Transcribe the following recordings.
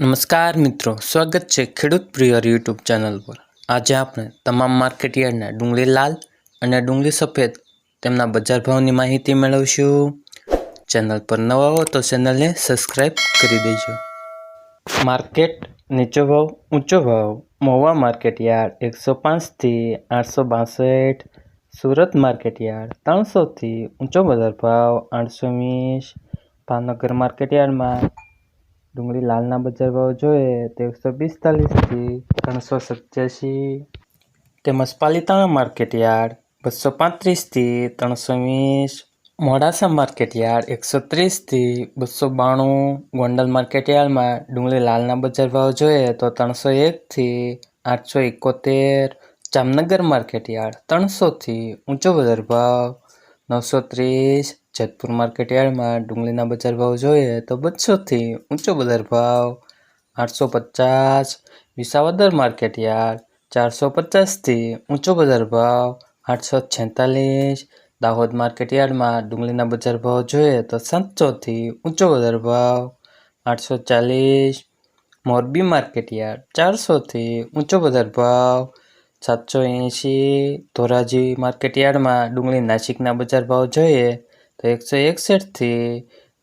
નમસ્કાર મિત્રો, સ્વાગત છે ખેડૂત પ્રિયર યુટ્યુબ ચેનલ પર. આજે આપણે તમામ માર્કેટયાર્ડના ડુંગળી લાલ અને ડુંગળી સફેદ તેમના બજાર ભાવની માહિતી મેળવશું. ચેનલ પર નવા હો તો ચેનલને સબસ્ક્રાઈબ કરી દેજો. માર્કેટ નીચો ભાવ, ઊંચો ભાવ મહુવા માર્કેટયાર્ડ એકસો પાંચથી આઠસો બાસઠ, સુરત માર્કેટયાર્ડ ત્રણસોથી ઊંચો બજાર ભાવ આઠસો વીસ, ભાવનગર માર્કેટયાર્ડમાં ડુંગળી લાલના બજાર ભાવ જોઈએ તો એકસો પિસ્તાલીસથી ત્રણસો સત્યાસી. તેમજ પાલિતાણા માર્કેટયાર્ડ બસો પાંત્રીસથી ત્રણસો વીસ. મોડાસા માર્કેટયાર્ડ એકસો ત્રીસથી બસો બાણું. ગોંડલ માર્કેટયાર્ડમાં ડુંગળી લાલના બજાર ભાવ જોઈએ, તો ત્રણસો એકથી આઠસો એકોતેર. જામનગર માર્કેટયાર્ડ ત્રણસોથી ઊંચો બજાર ભાવ, નવસો ત્રીસ. જેતપુર માર્કેટયાર્ડમાં ડુંગળીના બજાર ભાવ જોઈએ તો બસોથી ઊંચો બજાર ભાવ આઠસો પચાસ, વિસાવદર માર્કેટ યાર્ડ ચારસો પચાસથી ઊંચો બજાર ભાવ આઠસો છેતાલીસ, દાહોદ માર્કેટ યાર્ડમાં ડુંગળીના બજાર ભાવ જોઈએ તો સાતસોથી ઊંચો બજાર ભાવ આઠસો ચાલીસ, મોરબી માર્કેટ યાર્ડ ચારસોથી ઊંચો બજાર ભાવ સાતસો એંશી, ધોરાજી માર્કેટ યાર્ડમાં ડુંગળી નાસિકના બજાર ભાવ જોઈએ તો એકસો એકસઠથી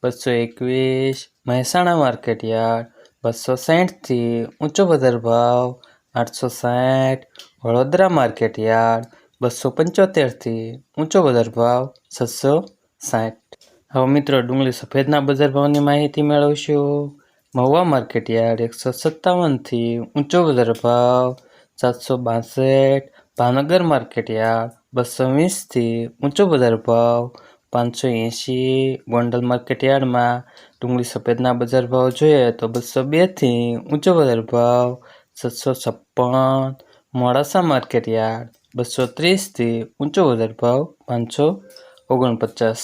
બસો એકવીસ, મહેસાણા માર્કેટ યાર્ડ, બસો સાઠથી ઊંચો બજાર ભાવ, આઠસો સાઠ વડોદરા માર્કેટ યાર્ડ, બસો પંચોતેરથી ઊંચો બજાર ભાવ, છસો સાઠ હવે મિત્રો ડુંગળી સફેદના બજાર ભાવની માહિતી મેળવશું. મહુવા માર્કેટ યાર્ડ એકસો સત્તાવનથી ઊંચો બજાર ભાવ, સાતસો બાસઠ. ભાવનગર માર્કેટયાર્ડ બસો વીસથી ઊંચો બજાર ભાવ પાંચસો એંશી ગોંડલ માર્કેટ યાર્ડમાં ડુંગળી સફેદના બજાર ભાવ જોઈએ તો બસો બેથી ઊંચો બજાર ભાવ સાતસો છપ્પન મોડાસા માર્કેટ યાર્ડ બસો ત્રીસથી ઊંચો બજાર ભાવ પાંચસો ઓગણપચાસ.